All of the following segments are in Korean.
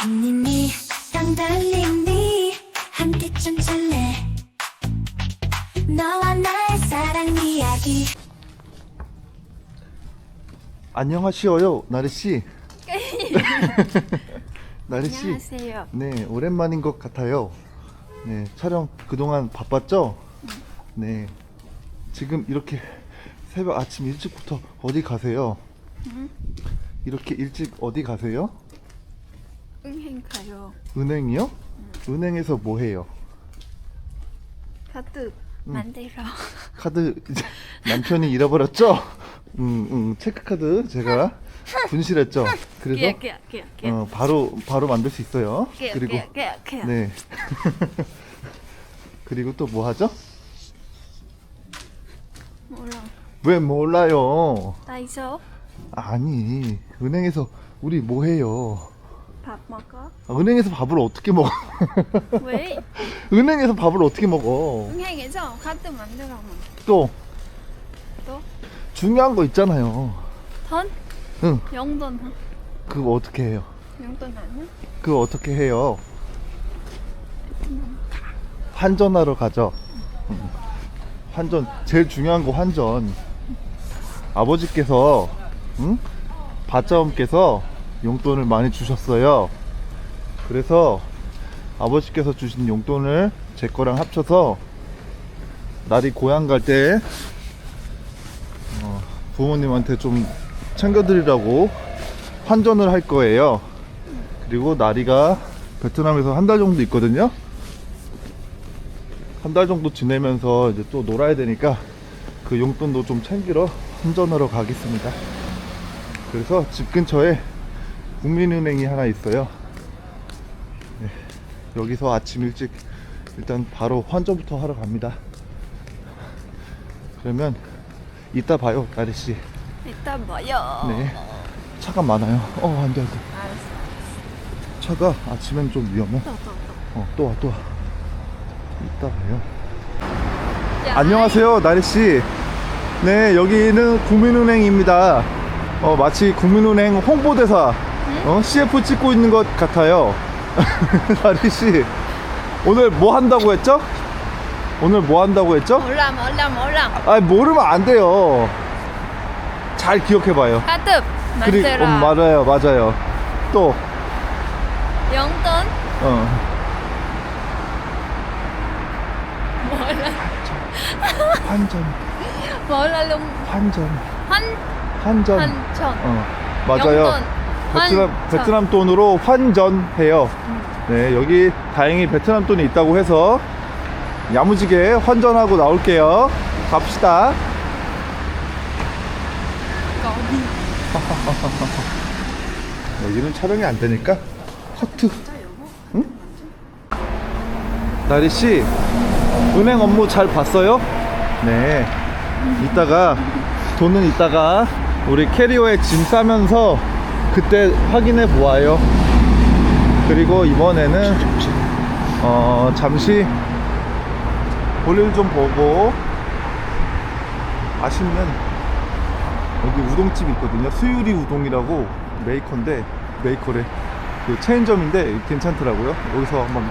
햇님이랑 달림이 한때쯤 잘래 너와 나의 사랑 이야기 안녕하시어요, 나리 씨. 나리 씨. 안녕하세요. 네, 오랜만인 것 같아요. 네, 촬영 그동안 바빴죠? 네. 지금 이렇게 새벽 아침 일찍부터 어디 가세요? 이렇게 일찍 어디 가세요? 은행 가요. 은행이요? 은행에서 뭐 해요? 카드 음. 만들어. 카드 이제 남편이 잃어버렸죠? 음, 음, 체크카드 제가 분실했죠. 그래서 끼야 끼야 끼야 끼야. 어, 바로 바로 만들 수 있어요. 끼야 그리고 끼야 끼야 끼야. 네. 그리고 또 뭐 하죠? 몰라. 왜 몰라요? 나 있어. 아니, 은행에서 우리 뭐 해요? 밥 먹어? 아, 은행에서 밥을 어떻게 먹어? 왜? 은행에서 밥을 어떻게 먹어? 은행에서 카드 만들어 뭐. 또 또? 중요한 거 있잖아요. 돈? 응, 용돈. 그거 어떻게 해요? 용돈 아니야? 그거 어떻게 해요? 환전하러 가죠. 음. 환전 제일 중요한 거 환전. 아버지께서 응? 바자엄께서 용돈을 많이 주셨어요. 그래서 아버지께서 주신 용돈을 제 거랑 합쳐서 날이 고향 갈때 어, 부모님한테 좀 챙겨드리라고 환전을 할 거예요. 그리고 나리가 베트남에서 한 달 정도 있거든요. 한 달 정도 지내면서 이제 또 놀아야 되니까 그 용돈도 좀 챙기러 환전하러 가겠습니다. 그래서 집 근처에 국민은행이 하나 있어요. 네, 여기서 아침 일찍 일단 바로 환전부터 하러 갑니다. 그러면 이따 봐요, 나리 씨. 일단 뭐요? 네. 차가 많아요. 어, 안 돼, 안 돼. 알았어. 차가 아침엔 좀 위험해. 또, 또, 또. 어, 또 와, 또 와. 이따 봐요. 야, 안녕하세요, 나리씨. 네, 여기는 국민은행입니다. 어, 마치 국민은행 홍보대사, 어, CF 찍고 있는 것 같아요. 나리씨, 오늘 뭐 한다고 했죠? 오늘 뭐 한다고 했죠? 몰라 몰라 몰라. 아, 모르면 안 돼요. 잘 기억해봐요. 카드 그리, 만들어. 어, 맞아요, 맞아요. 또, 용돈? 어. 몰라. 환전, 몰라 용 환전, 한 환전. 한천. 어, 맞아요. 용돈. 베트남. 베트남 돈으로 환전해요. 네, 여기 다행히 베트남 돈이 있다고 해서 야무지게 환전하고 나올게요. 갑시다. 여기는 촬영이 안 되니까 커트. 응? 나리 씨, 은행 업무 잘 봤어요? 네. 이따가 돈은 이따가 우리 캐리어에 짐 싸면서 그때 확인해 보아요. 그리고 이번에는 어 잠시 볼일 좀 보고 아시면 여기 우동집 있거든요. 수유리 우동이라고 메이커인데 메이커래. 그 체인점인데 괜찮더라고요. 여기서 한번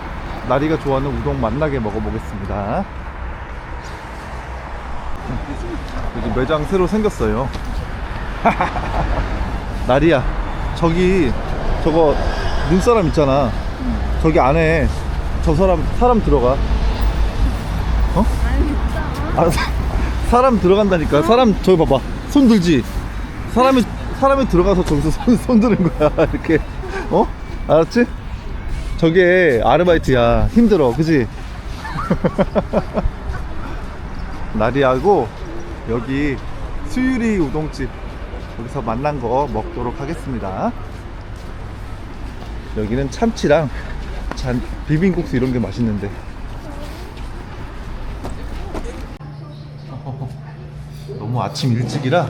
나리가 좋아하는 우동 맛나게 먹어보겠습니다. 여기 매장 새로 생겼어요. 나리야, 저기 저거 눈사람 있잖아. 저기 안에 저 사람 사람 들어가. 어? 아, 사- 사람 들어간다니까. 사람 저기 봐봐. 손 들지. 사람이 사람이 들어가서 저기서 손, 손 드는 거야. 이렇게. 어? 알았지? 저게 아르바이트야. 힘들어. 그지? 나리하고 여기 수유리 우동집 여기서 만난 거 먹도록 하겠습니다. 여기는 참치랑 잔 비빔국수 이런 게 맛있는데. 너무 아침 일찍이라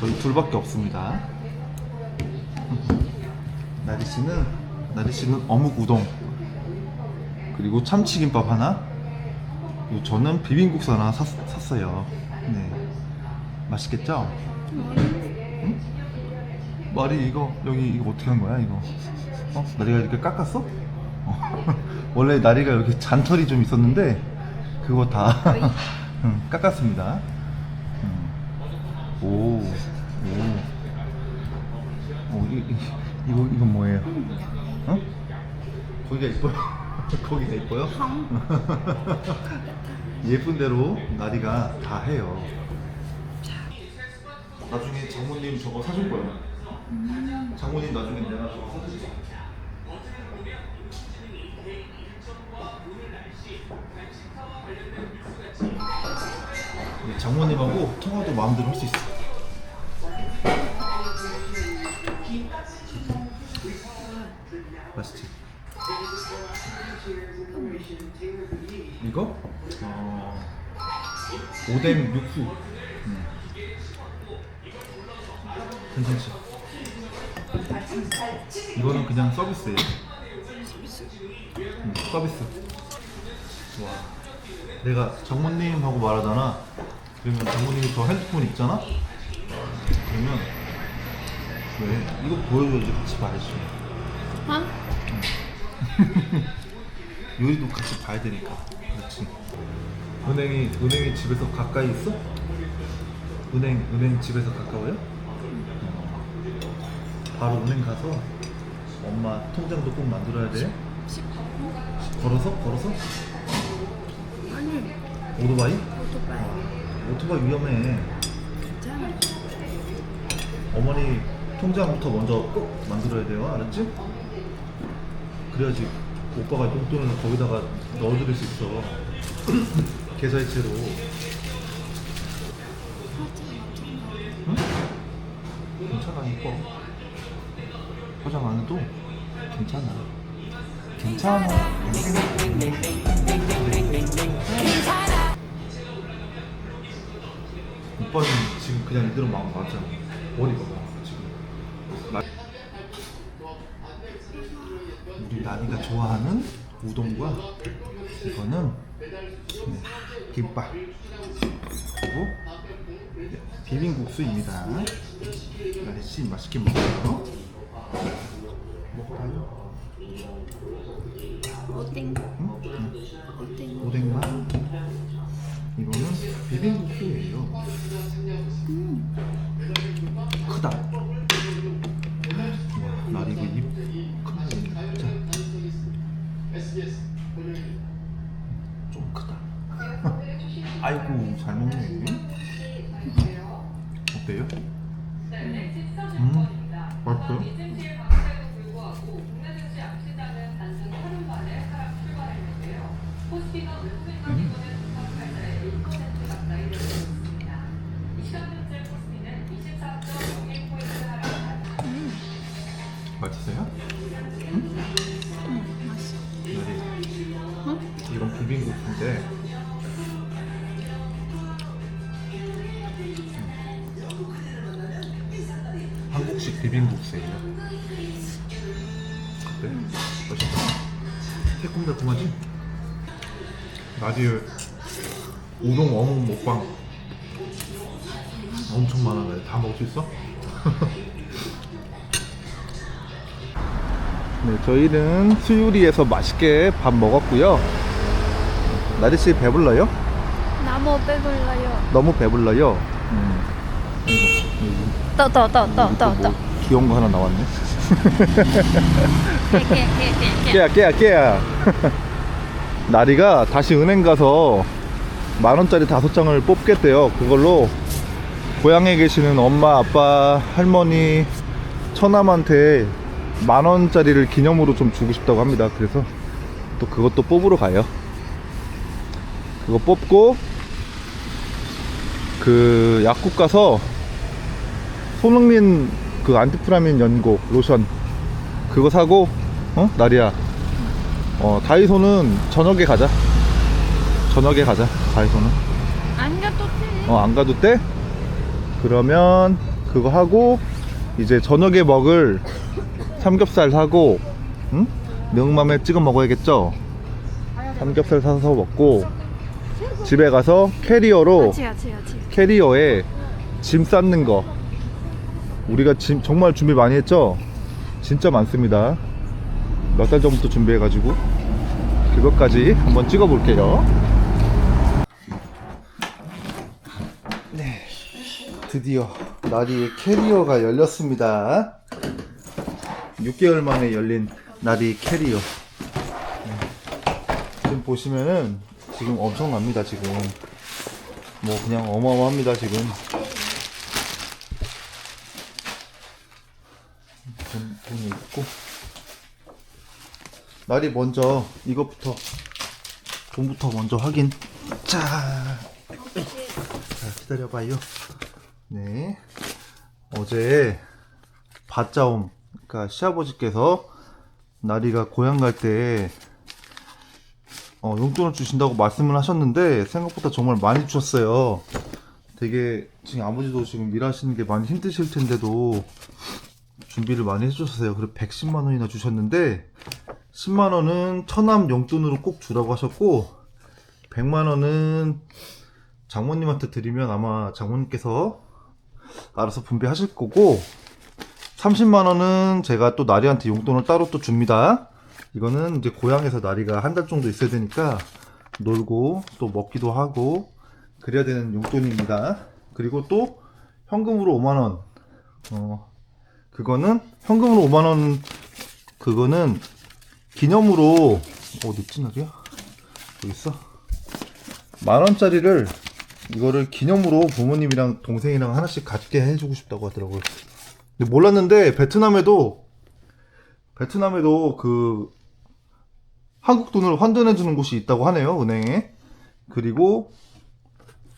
저희 둘밖에 없습니다. 나리 씨는 나리 씨는 어묵 우동 그리고 참치김밥 하나 저는 비빔국수 하나 샀, 샀어요. 네, 맛있겠죠? 응? 말이 이거 여기 이거 어떻게 한 거야 이거? 어? 나리가 이렇게 깎았어? 어. 원래 나리가 여기 잔털이 좀 있었는데 그거 다 응, 깎았습니다. 음. 오, 오, 오, 이, 이, 이거 이건 뭐예요? 어? 거기가 이뻐요? 거기가 이뻐요? 예쁜 대로 나리가 다 해요. 나중에 장모님 저거 사줄 거예요. 장모님 나중에 내가 저거 사줄 거야. 네, 장모님하고 통화도 마음대로 할 수 있어. 맛있지? 이거? 어, 오뎅 육수. 음. 괜찮지? 이거는 그냥 서비스예요. 음, 서비스. 와. 내가 장모님하고 말하잖아. 그러면 장모님이 저 핸드폰 있잖아. 그러면 왜 이거 보여줘야지 같이 봐야지. 어? 요리도 같이 봐야 되니까. 그렇지. 은행이 은행이 집에서 가까이 있어? 은행 은행 집에서 가까워요? 바로 은행 가서 엄마 통장도 꼭 만들어야 돼. 걸어서 걸어서? 아니 오토바이? 오토바이 오토바이 위험해. 괜찮아 어머니 통장부터 먼저 꼭 만들어야 돼요. 알았지? 그래야지 오빠가 용돈을 거기다가 넣어드릴 수 있어. 계좌이체로. 응? 괜찮아, 이뻐. 화장 안 해도 괜찮아. 괜찮아. 오빠는 지금 그냥 이대로 마음 맞잖아. 머리 봐봐, 지금. 나- 우리 나니가 좋아하는 우동과 이거는 네, 김밥 그리고 네, 비빔국수입니다. 나리씨 맛있게 먹어요. 먹어요. 오뎅 응? 응. 오뎅 오뎅만 이거는 비빔국수예요. 크다. 와, 나 이거 입. 진짜. 좀 크다. 아이고 잘 먹네. 맛있어요? 응 맛있어 나리 어? 이건 비빔국수인데 한국식 비빔국수예요. 어때? 맛있다. 새콤달콤하지? 나디의 우동 어묵 먹방 엄청 많아. 다 먹을 수 있어? 네, 저희는 수유리에서 맛있게 밥 먹었고요. 나리 씨 배불러요? 나무 배불러요 너무 배불러요. 또또 또 또 또 또 뭐 귀여운 거 하나 나왔네. 깨야 깨야 깨야. 나리가 다시 은행 가서 만 원짜리 다섯 장을 뽑겠대요. 그걸로 고향에 계시는 엄마, 아빠, 할머니, 처남한테 만 원짜리를 기념으로 좀 주고 싶다고 합니다. 그래서 또 그것도 뽑으러 가요. 그거 뽑고 그 약국 가서 손흥민 그 안티프라민 연고 로션 그거 사고 어? 나리야 어 다이소는 저녁에 가자. 저녁에 가자 다이소는. 안 가도 돼. 어안 가도 돼? 그러면 그거 하고 이제 저녁에 먹을 삼겹살 사고 응 능맘에 찍어 먹어야겠죠 삼겹살 사서 먹고 집에 가서 캐리어로 같이 캐리어에 짐 쌓는 거 우리가 짐 정말 준비 많이 했죠? 진짜 많습니다 몇 달 전부터 준비해 가지고 그것까지 한번 찍어 볼게요. 네, 드디어 나리의 캐리어가 열렸습니다. 6개월 만에 열린 나리 캐리어. 네. 지금 보시면은 지금 엄청납니다. 지금 뭐 그냥 어마어마합니다. 지금. 돈, 돈이 있고 날이 먼저 이것부터 돈부터 먼저 확인 자, 자 기다려봐요 네 어제 밭자옴 그러니까 시아버지께서 나리가 고향 갈 때 어, 용돈을 주신다고 말씀을 하셨는데 생각보다 정말 많이 주셨어요 되게 지금 아버지도 지금 일하시는 게 많이 힘드실 텐데도 준비를 많이 해주셨어요. 그리고 110만 원이나 주셨는데 10만 원은 처남 용돈으로 꼭 주라고 하셨고 100만 원은 장모님한테 드리면 아마 장모님께서 알아서 분배하실 거고 30만 원은 제가 또 나리한테 용돈을 따로 또 줍니다. 이거는 이제 고향에서 나리가 한 달 정도 있어야 되니까 놀고 또 먹기도 하고 그래야 되는 용돈입니다. 그리고 또 현금으로 5만 원. 어, 그거는 현금으로 5만 원 그거는 기념으로 어디 있지 나리야? 여기 있어. 만 원짜리를 이거를 기념으로 부모님이랑 동생이랑 하나씩 갖게 해주고 싶다고 하더라고요. 몰랐는데 베트남에도 베트남에도 그 한국 돈을 환전해 주는 곳이 있다고 하네요 은행에. 그리고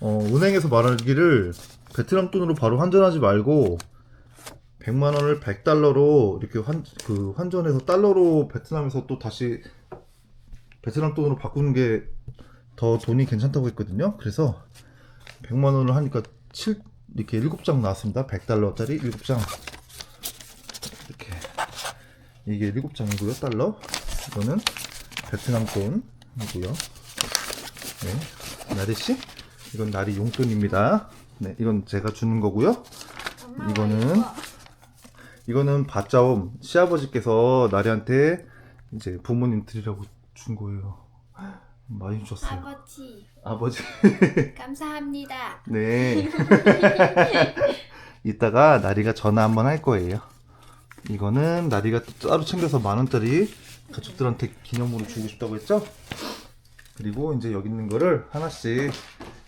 어, 은행에서 말하기를 베트남 돈으로 바로 환전하지 말고 100만 원을 100달러로 이렇게 환, 그 환전해서 달러로 베트남에서 또 다시 베트남 돈으로 바꾸는 게 더 돈이 괜찮다고 했거든요. 그래서 100만 원을 하니까 7 이렇게 7장 나왔습니다. 100달러짜리 7장. 이렇게 이게 7장이고요. 달러. 이거는 베트남 돈이고요. 네. 나리 씨? 이건 나리 용돈입니다. 네, 이건 제가 주는 거고요. 이거는 이거는 밭자옴 시아버지께서 나리한테 이제 부모님 드리라고 준 거예요. 많이 주셨어요. 아버지 아버지. 감사합니다. 네. 이따가 나리가 전화 한번 할 거예요. 이거는 나리가 또 따로 챙겨서 만 원짜리 가족들한테 기념으로 주고 싶다고 했죠? 그리고 이제 여기 있는 거를 하나씩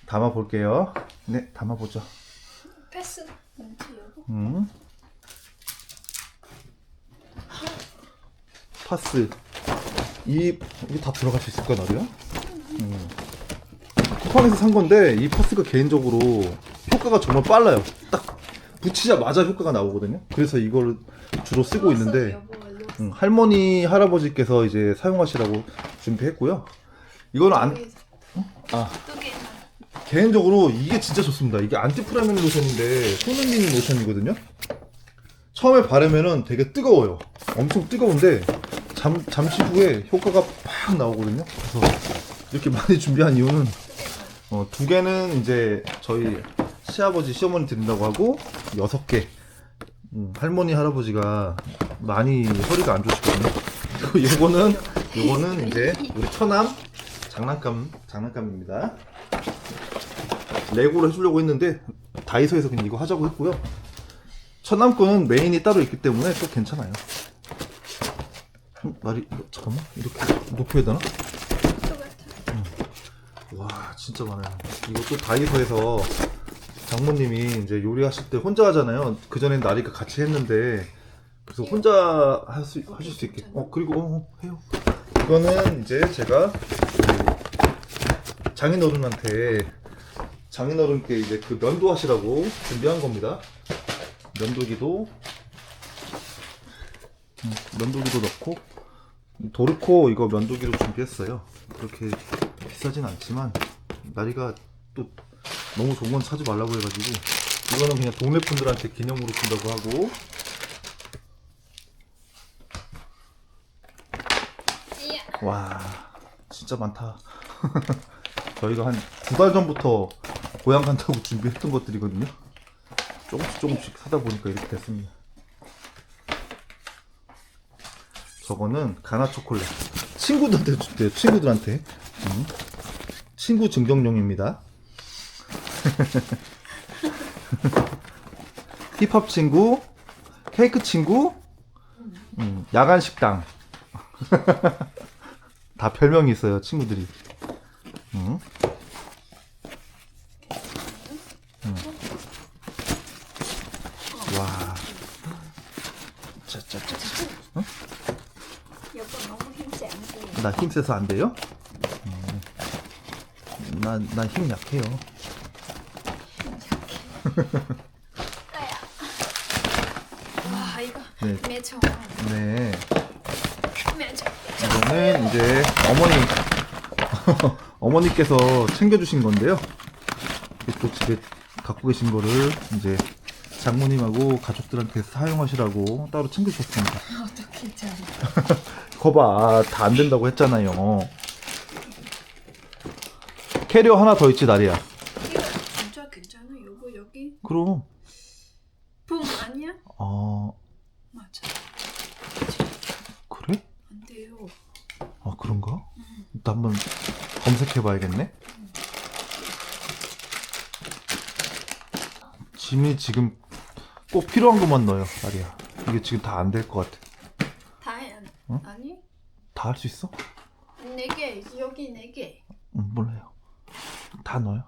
담아 볼게요. 네, 담아 보죠. 패스. 음. 파스. 이, 이게 다 들어갈 수 있을까, 나도야? 음. 쿠팡에서 산 건데, 이 파스가 개인적으로 효과가 정말 빨라요. 딱 붙이자마자 효과가 나오거든요. 그래서 이걸 주로 쓰고 있는데, 음, 할머니, 할아버지께서 이제 사용하시라고 준비했고요. 이거는 안, 아, 개인적으로 이게 진짜 좋습니다. 이게 안티프라멘 로션인데 손 흘리는 로션이거든요. 처음에 바르면은 되게 뜨거워요. 엄청 뜨거운데 잠, 잠시 후에 효과가 팍 나오거든요. 그래서 이렇게 많이 준비한 이유는 어, 두 개는 이제 저희 시아버지 시어머니 드린다고 하고 여섯 개 음, 할머니 할아버지가 많이 허리가 안 좋으시거든요. 요거는 요거는 이제 우리 처남 장난감 장난감입니다. 레고로 해주려고 했는데 다이소에서 그냥 이거 하자고 했고요. 천남 거는 메인이 따로 있기 때문에 또 괜찮아요. 음, 말이 이거 잠깐만 이렇게 높여야 되나? 진짜 많아요. 이것도 다이소에서 장모님이 이제 요리하실 때 혼자 하잖아요. 그 전엔 나리가 같이 했는데 그래서 혼자 할 수, 하실 수 있게. 어 그리고 어, 해요. 이거는 이제 제가 그 장인어른한테 장인어른께 이제 그 면도 하시라고 준비한 겁니다. 면도기도 음, 면도기도 넣고 도르코 이거 면도기로 준비했어요. 그렇게 비싸진 않지만 나리가 또 너무 좋은 건 사지 말라고 해가지고 이거는 그냥 동네 분들한테 기념으로 준다고 하고 와 진짜 많다. 저희가 한 두 달 전부터 고향 간다고 준비했던 것들이거든요. 조금씩 조금씩 사다 보니까 이렇게 됐습니다. 저거는 가나 초콜릿. 친구들한테 줄게요. 친구들한테. 음. 친구 증정용입니다. 힙합 친구, 케이크 친구, 음, 야간 식당. 다 별명이 있어요, 친구들이. 음. 음. 와. 짜짜짜. 여보 너무 힘지 않고. 나 힘 세서 안 돼요? 나, 나힘 약해요. 와 이거 네. 매죠. 네. 매죠. 이거는 이제 어머니, 어머니께서 챙겨주신 건데요. 또 집에 갖고 계신 거를 이제 장모님하고 가족들한테 사용하시라고 따로 챙겨주셨습니다. 어떻게 잘? 거봐, 다 안 된다고 했잖아요. 캐리어 하나 더 있지, 나리야. 이거 진짜 괜찮아. 여보 여기 그럼, 붐 아니야? 어, 맞아. 그래? 안 돼요. 아 그런가? 또 한번 검색해봐야겠네. 짐이 지금 꼭 필요한 것만 넣어요, 나리야. 이게 지금 다 안 될 것 같아. 다 해. 어? 아니? 다 할 수 있어? 네 개. 여기 네 개. 응, 몰라요. 다 넣어요.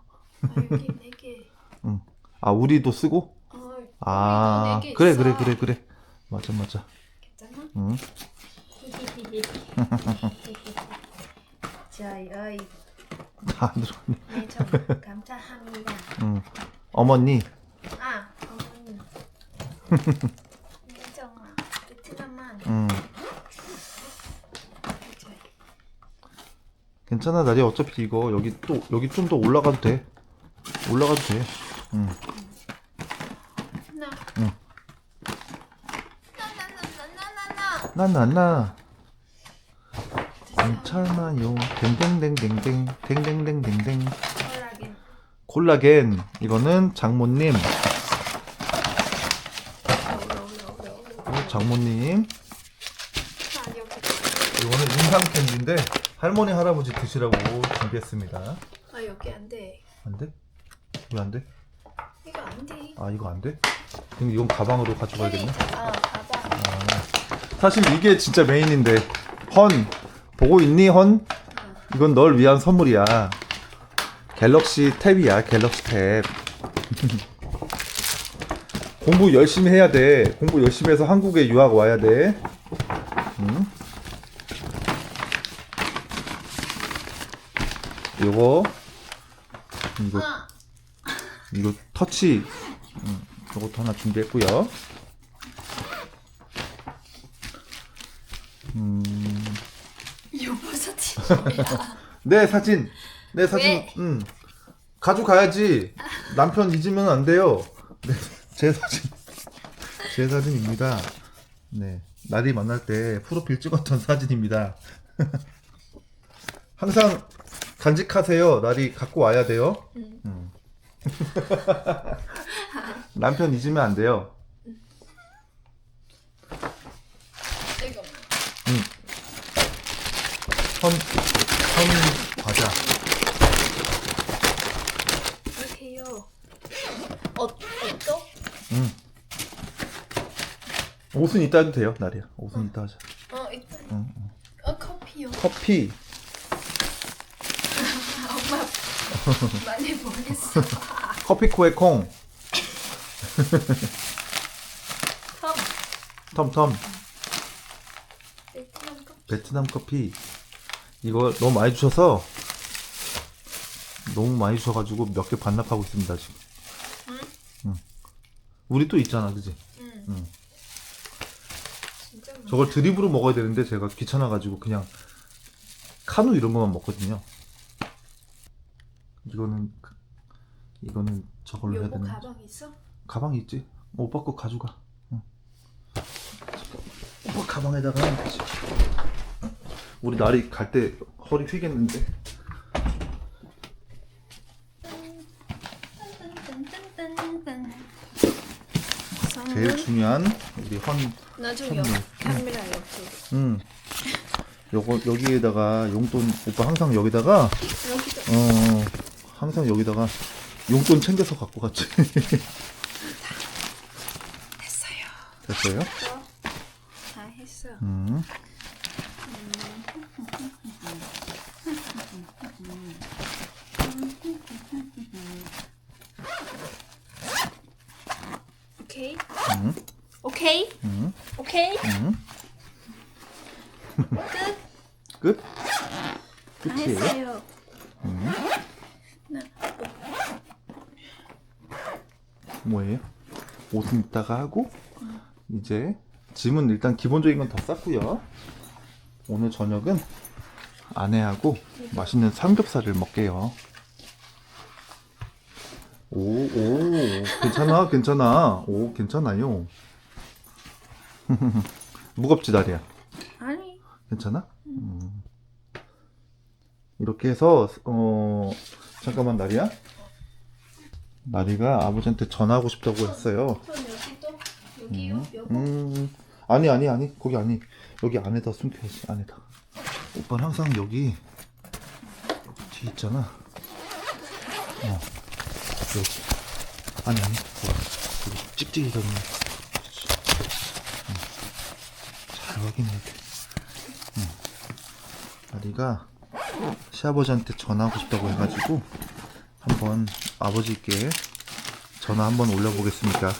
네 개. 응. 아 우리도 쓰고? 어, 아 여기도 네개 그래 있어. 그래 그래 그래. 맞아 맞아. 괜찮아? 응. 저희 다 들어갔네. 매죠. 감사합니다. 응. 어머니. 아 어머니. 매정아 베트남만. 응. 저희. 괜찮아 나리야. 어차피 이거 여기 또 여기 좀 더 올라가도 돼. 올라가도 돼. 응. 나. 응. 나나나나나나나. 나나나 괜찮아요 댕댕댕댕댕 댕댕댕댕댕 콜라겐. 콜라겐 이거는 장모님 올라. 어, 장모님 아. 이거는 인상 캔디인데 할머니 할아버지 드시라고 준비했습니다 아 여기 안 돼. 안 돼? 왜 안 돼? 이거 안 돼. 아 이거 안 돼? 그럼 이건 가방으로 가져가야겠네 아 가방. 아, 사실 이게 진짜 메인인데 헌 보고 있니 헌? 이건 널 위한 선물이야 갤럭시 탭이야 갤럭시 탭 공부 열심히 해야 돼 공부 열심히 해서 한국에 유학 와야 돼 응? 요거 이거 아 이거 터치 음, 이것도 하나 준비했고요. 음, 여보 사진. 내 사진, 내 사진, 왜? 음, 가져가야지. 남편 잊으면 안 돼요. 네, 제 사진, 제 사진입니다. 네, 날이 만날 때 프로필 찍었던 사진입니다. 항상 간직하세요. 날이 갖고 와야 돼요. 음. 남편 잊으면 안 돼요. 이거. 선, 선 과자. 이렇게요. 어 어또? 응. 옷은 이따 해도 돼요, 나리야. 옷은 이따 하자. 어 이따. 응, 어 커피요. 커피. 엄마 많이 모르겠어. 커피코의 콩. 컵. 텀텀. 베트남 컵. 베트남 커피. 이거 너무 많이 주셔서 너무 많이 주셔가지고 몇 개 반납하고 있습니다, 지금. 응? 응. 우리 또 있잖아, 그지? 응. 응. 진짜. 저걸 드립으로 먹어야 되는데 제가 귀찮아가지고 그냥 카누 이런 것만 먹거든요. 이거는 그- 이거는 저걸로 해야 여보 되는 가방 있어? 가방 있지? 오빠 거 가져가. 응. 오빠 가방에다가 하면 되지. 우리 날이 갈 때 허리 휘겠는데. 딴딴딴딴딴. 제일 중요한 우리 헌 나중 선물. 여 카메라 옆에. 음. 요거 여기에다가 용돈 오빠 항상 여기다가 여기도. 어 항상 여기다가 용돈 챙겨서 갖고 갔지. 됐어요. 됐어요? 다 했어. 음. 오케이. 음. 오케이. 음. 오케이. 음. 끝. 끝? 다 끝이에요? 했어요. 뭐예요? 이따가 하고 이제 짐은 일단 기본적인 건 다 쌌고요. 오늘 저녁은 아내하고 맛있는 삼겹살을 먹게요. 오, 오, 괜찮아, 괜찮아. 오, 괜찮아요. 무겁지, 다리야? 아니. 괜찮아? 음. 이렇게 해서, 어, 잠깐만, 나리야. 나리가 아버지한테 전화하고 싶다고 했어요. 여기. 음, 아니, 아니, 아니. 거기 아니. 여기 안에다 숨겨야지, 안에다. 오빠는 항상 여기, 뒤 있잖아. 어, 여기. 아니, 아니. 거기, 여기 찍찍이거든요. 그렇지. 응. 잘 확인해야 돼. 응. 나리가 시아버지한테 전화하고 싶다고 해가지고, 한번 아버지께 전화 한번 올려보겠습니까?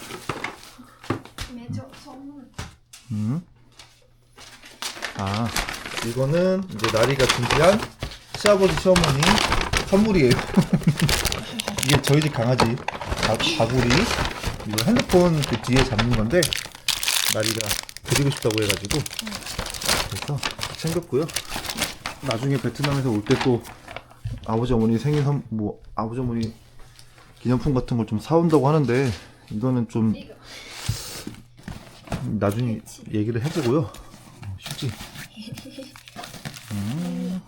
음. 아, 이거는 이제 나리가 준비한 시아버지 시어머니 선물이에요. 이게 저희 집 강아지 가, 가구리 이거 핸드폰 그 뒤에 잡는 건데 나리가 드리고 싶다고 해가지고 그래서 챙겼고요. 나중에 베트남에서 올 때 또 아버지 어머니 생일 선 뭐 아버지 어머니 기념품 같은 걸 좀 사온다고 하는데 이거는 좀. 나중에 얘기를 해보고요. 어, 쉽지. 음.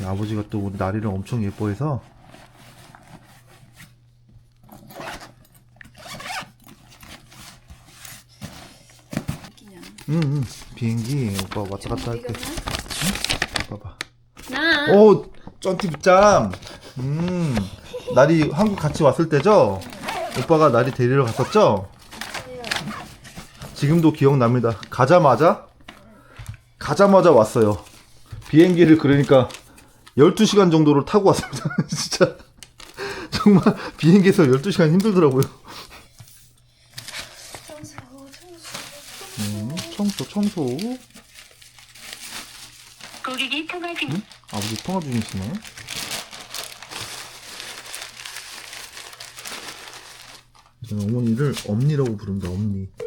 아버지가 또 우리 나리를 엄청 예뻐해서 음. 비행기 오빠 왔다 갔다 할때 봐봐. 나. 오 쩐티짱 음 나리 한국 같이 왔을 때죠 오빠가 나리 데리러 갔었죠? 지금도 기억납니다. 가자마자? 가자마자 왔어요. 비행기를 그러니까 12시간 정도를 타고 왔습니다. 진짜. 정말 비행기에서 12시간 힘들더라고요. 청소 청소. 음, 청소 청소. 고객이 통화 중. 아버지 통화 중이시네. 저는 어머니를 엄니라고 부릅니다. 엄니.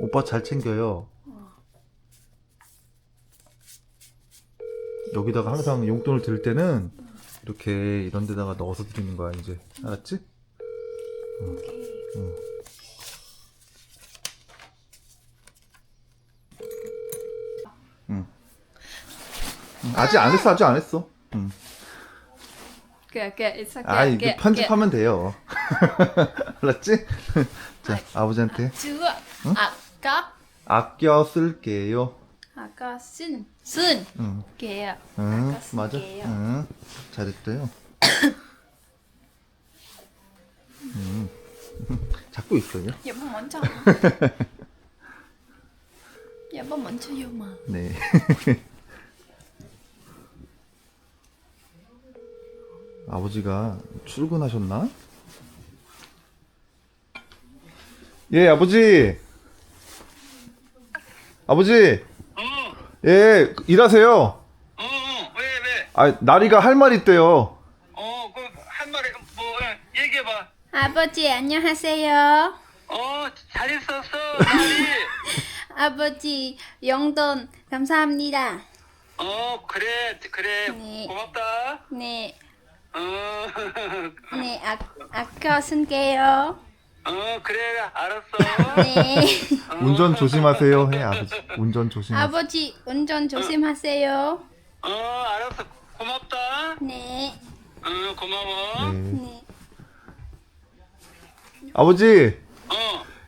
오빠 잘 챙겨요. 여기다가 항상 용돈을 들 때는 이렇게 이런 데다가 넣어서 드리는 거야 이제 알았지? 오케 이. 아직 안 했어 아직 안 했어. 응. 그래 it's okay. 아, 이거 그래, 편집하면 돼요. 알았지? 자, 아버지한테. 주어 아까 아껴 쓸게요. 아까 쓴 쓴 응, 게요. 응, 아까 맞아. 응, 잘했어요. 음, 잡고 있어요. 여보 먼저. 여보 먼저 요마. 네. 아버지가 출근하셨나? 예, 아버지. 아버지. 어, 예, 일하세요. 어, 어, 왜, 왜? 아, 나리가 할 말 있대요. 어, 그, 한 마리, 뭐, 예, 얘기해봐. 아버지 안녕하세요. 어, 잘 있었어, 나리. 아버지 용돈 감사합니다. 어, 그래, 그래. 네. 고맙다. 네, 어, 네 아, 아껴 쓸게요. 어, 그래, 알았어. 네. 어. 운전 조심하세요 해 아버지 운전 조심하세요 아버지 운전 조심하세요. 어, 알았어. 고맙다. 네. 어, 고마워. 네. 네. 아버지 어,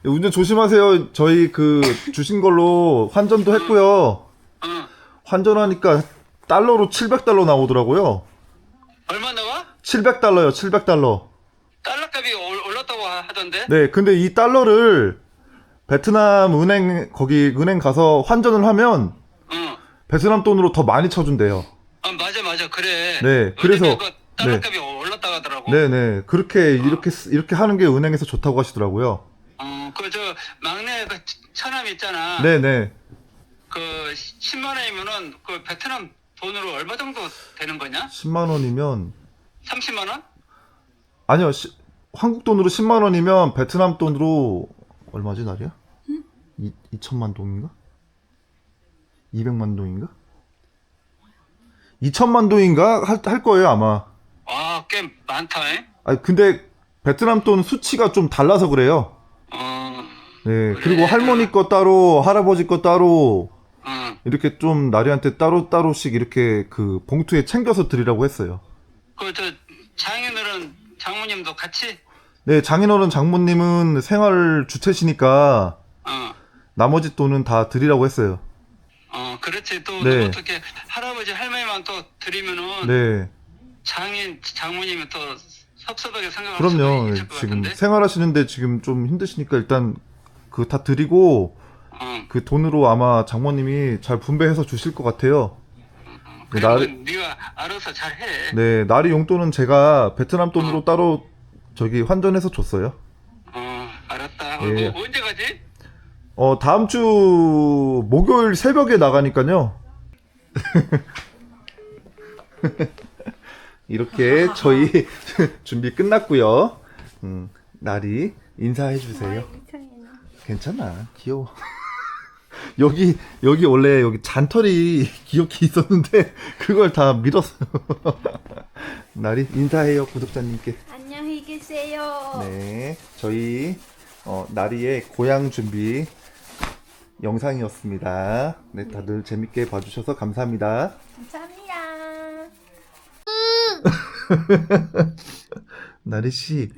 운전 조심하세요 저희 그 주신 걸로 환전도 했고요 어. 환전하니까 달러로 700달러 나오더라고요 얼마 나와? 700달러요 700달러 달러 값이 올- 올랐다고 하- 하던데? 네 근데 이 달러를 베트남 은행 거기 은행 가서 환전을 하면 어. 베트남 돈으로 더 많이 쳐준대요 아, 맞아, 맞아. 그래. 네, 그래서- 그 달러 네. 값이 올랐다고 하더라고. 네네 그렇게 이렇게 쓰- 이렇게 하는 게 은행에서 좋다고 하시더라고요 어, 그, 저, 막내 그 처남 있잖아. 네네 그, 10만 원이면은 그 베트남 돈으로 얼마 정도 되는 거냐? 10만 원이면 30만 원? 아니요 시- 한국 돈으로 10만 원이면 베트남 돈으로 얼마지 날이야? 이 2천만 동인가? 200만 동인가? 2천만 동인가 할, 할 거예요 아마. 와, 꽤 많다, 잉? 아 근데 베트남 돈 수치가 좀 달라서 그래요. 어, 네 그리고 할머니 거 따로 할아버지 거 따로 어. 이렇게 좀 나리한테 따로 따로씩 이렇게 그 봉투에 챙겨서 드리라고 했어요. 그, 저, 장인어른 장모님도 같이? 네 장인어른 장모님은 생활 주체시니까 어, 나머지 돈은 다 드리라고 했어요. 어, 그렇지. 또, 네. 또 어떻게 할아버지, 할머니만 또 드리면은 네. 장인, 장모님이 또 섭섭하게 생각할 그럼요. 수도 있을 것 지금 같은데? 생활하시는데 지금 좀 힘드시니까 일단 그 다 드리고 어. 그 돈으로 아마 장모님이 잘 분배해서 주실 것 같아요. 네, 그래, 날, 뭐 네가 알아서 잘 해. 네, 나리 용돈은 제가 베트남 돈으로 따로 저기 환전해서 줬어요. 어, 알았다. 어, 예. 뭐, 언제 가지? 어, 다음 주 목요일 새벽에 나가니까요. 이렇게 저희 준비 끝났고요. 음, 나리 인사해 주세요. 괜찮아. 귀여워. 여기 여기 원래 여기 잔털이 귀엽게 있었는데 그걸 다 밀었어요. 나리 인사해요 구독자님께. 안녕히 계세요. 네, 저희 어, 나리의 고향 준비 영상이었습니다. 네, 다들 재밌게 봐주셔서 감사합니다. 감사합니다. 나리 씨,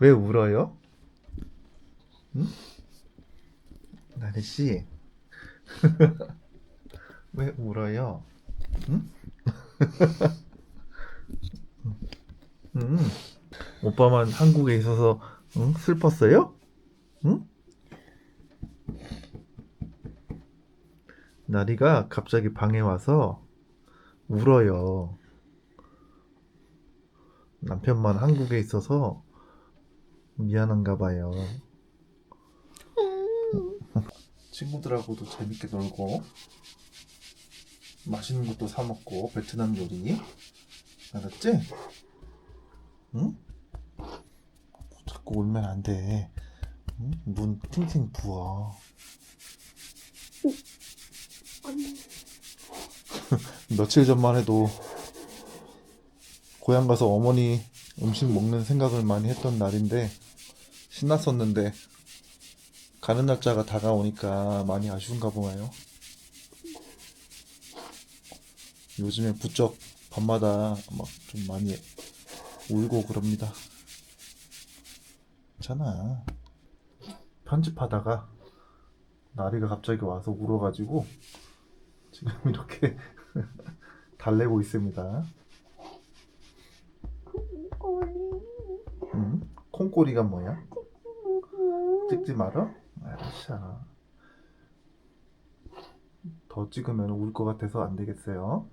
왜 울어요? 응? 나리 씨, 왜 울어요? 응? 응? 오빠만 한국에 있어서 응? 슬펐어요? 응? 나리가 갑자기 방에 와서 울어요. 남편만 한국에 있어서 미안한가 봐요. 친구들하고도 재밌게 놀고 맛있는 것도 사 먹고 베트남 요리 알았지? 응? 자꾸 울면 안 돼. 응? 눈 팅팅 부어. 며칠 전만 해도 고향 가서 어머니 음식 먹는 생각을 많이 했던 날인데 신났었는데 가는 날짜가 다가오니까 많이 아쉬운가 보아요. 요즘에 부쩍 밤마다 막 좀 많이 울고 그럽니다. 괜찮아. 편집하다가 나리가 갑자기 와서 울어가지고 지금 이렇게 달래고 있습니다. 응? 콩꼬리가 뭐야? 찍지 말어? 알았어. 더 찍으면 울 것 같아서 안 되겠어요.